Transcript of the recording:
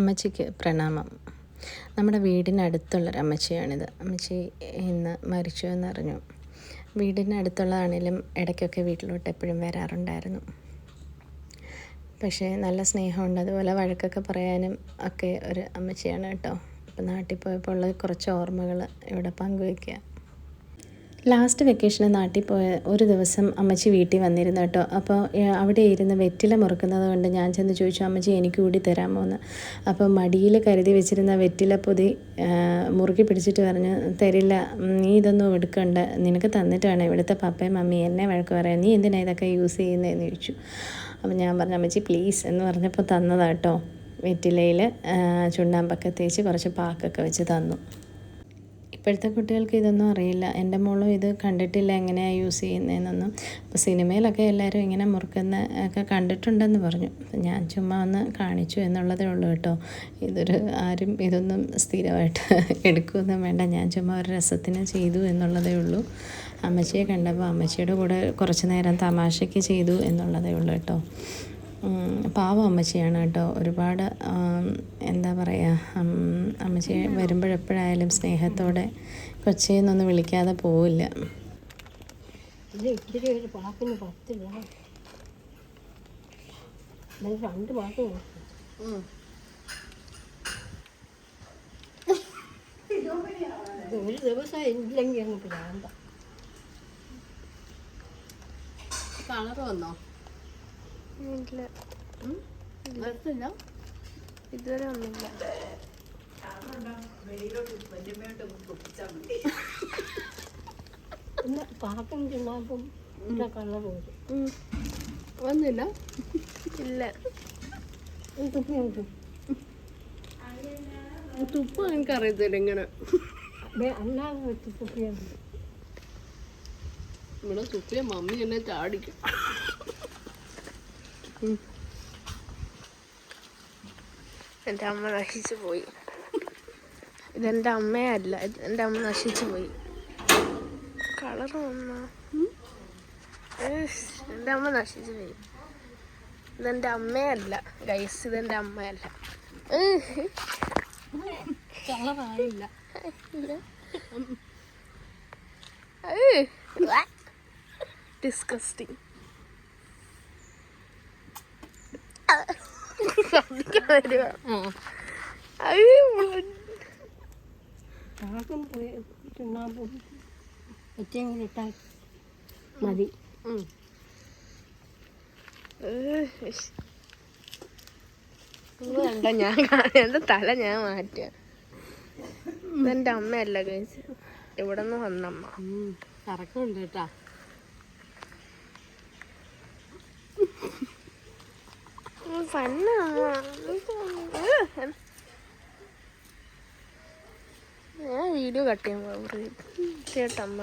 അമ്മച്ചിക്ക് പ്രണാമം. നമ്മുടെ വീടിനടുത്തുള്ളൊരു അമ്മച്ചിയാണിത്. അമ്മച്ചി ഇന്ന് മരിച്ചു എന്നറിഞ്ഞു വീടിനടുത്തുള്ളതാണേലും ഇടയ്ക്കൊക്കെ വീട്ടിലോട്ട് എപ്പോഴും വരാറുണ്ടായിരുന്നു. പക്ഷേ നല്ല സ്നേഹമുണ്ട്. അതുപോലെ വഴക്കൊക്കെ പറയാനും ഒക്കെ ഒരു അമ്മച്ചിയാണ് കേട്ടോ. ഇപ്പം നാട്ടിൽ പോയപ്പോൾ ഉള്ള കുറച്ച് ഓർമ്മകൾ ഇവിടെ പങ്കുവയ്ക്കുക. ലാസ്റ്റ് വെക്കേഷന് നാട്ടിൽ പോയ ഒരു ദിവസം അമ്മച്ചി വീട്ടിൽ വന്നിരുന്നു കേട്ടോ. അപ്പോൾ അവിടെ ഇരുന്ന് വെറ്റില മുറുക്കുന്നത് കൊണ്ട് ഞാൻ ചെന്ന് ചോദിച്ചു അമ്മച്ചി എനിക്ക് കൂടി തരാമോ എന്ന്? അപ്പോൾ മടിയിൽ കരുതി വെച്ചിരുന്ന വെറ്റില പൊതി മുറുക്കി പിടിച്ചിട്ട് പറഞ്ഞു തരില്ല നീ ഇതൊന്നും എടുക്കണ്ട. നിനക്ക് തന്നിട്ട് വേണം. ഇവിടുത്തെ പപ്പയും മമ്മിയും എന്നെ വഴക്ക് പറയാം നീ എന്തിനാണ് ഇതൊക്കെ യൂസ് ചെയ്യുന്നതെന്ന് ചോദിച്ചു. അപ്പോൾ ഞാൻ പറഞ്ഞു അമ്മച്ചി പ്ലീസ് എന്ന് പറഞ്ഞപ്പോൾ തന്നതാട്ടോ വെറ്റിലയിൽ ചുണ്ണാമ്പൊക്കെ തേച്ച് കുറച്ച് പാക്കൊക്കെ വെച്ച് തന്നു. ഇപ്പോഴത്തെ കുട്ടികൾക്ക് ഇതൊന്നും അറിയില്ല. എന്റെ മോളും ഇത് കണ്ടിട്ടില്ല എങ്ങനെയാണ് യൂസ് ചെയ്യുന്നതെന്നൊന്നും. അപ്പോൾ സിനിമയിലൊക്കെ എല്ലാവരും ഇങ്ങനെ മുറുക്കുന്ന ഒക്കെ കണ്ടിട്ടുണ്ടെന്ന് പറഞ്ഞു. ഞാൻ ചുമ്മാ ഒന്ന് കാണിച്ചു എന്നുള്ളതേ ഉള്ളൂ കേട്ടോ. ഇതൊരു ആരും ഇതൊന്നും സ്ഥിരമായിട്ട് എടുക്കുകയൊന്നും വേണ്ട. ഞാൻ ചുമ്മാ ഒരു രസത്തിന് ചെയ്തു എന്നുള്ളതേ ഉള്ളൂ. അമ്മച്ചിയെ കണ്ടപ്പോൾ അമ്മച്ചിയുടെ കൂടെ കുറച്ച് നേരം തമാശയ്ക്ക് ചെയ്തു എന്നുള്ളതേ ഉള്ളൂ കേട്ടോ. പാവം അമ്മച്ചിയാണ് കേട്ടോ. ഒരുപാട് എന്താ പറയുക അമ്മച്ചി വരുമ്പോഴെപ്പോഴായാലും സ്നേഹത്തോടെ കൊച്ചിന്നൊന്നും വിളിക്കാതെ പോവില്ല. ഒരു രണ്ട് ദിവസം ഇല്ലെങ്കിൽ അങ്ങ് പ്രാന്ത. കളർ വന്നോ? ഇല്ല. ഇതുവരെ ഒന്നുമില്ല പിന്നെ ചെന്നാപ്പം ഇന്ന കളർ വരും വന്നില്ല? ഇല്ല. തുപ്പി നോക്കും തുപ്പ് എനിക്ക് ഇങ്ങനെ. അല്ലാതെ മതി. ഇവിടെ തുപ്പിയ മമ്മി എന്നെ ചാടിക്കും. എന്റെ അമ്മ നശിച്ചു പോയി. ഇതെന്റെ അമ്മയല്ല എന്റെ അമ്മ നശിച്ചു പോയി. കളർ വന്ന? എന്റെ അമ്മ നശിച്ചു പോയി. ഇതെന്റെ അമ്മയല്ല ഗൈസ് ഇതെന്റെ അമ്മയല്ല. കളറായില്ല ഡിസ്കസ്റ്റിംഗ് മതി. വേണ്ട ഞാൻ കാണാം തല ഞാൻ മാറ്റുക എന്റെ അമ്മയല്ല കഴിച്ചു ഇവിടെ നിന്ന് വന്നമ്മ കറക്കുണ്ട് കേട്ടാ. ഫന്ന ഞാൻ വീഡിയോ കട്ട് ചെയ്യാൻ ചേട്ടമ്മ.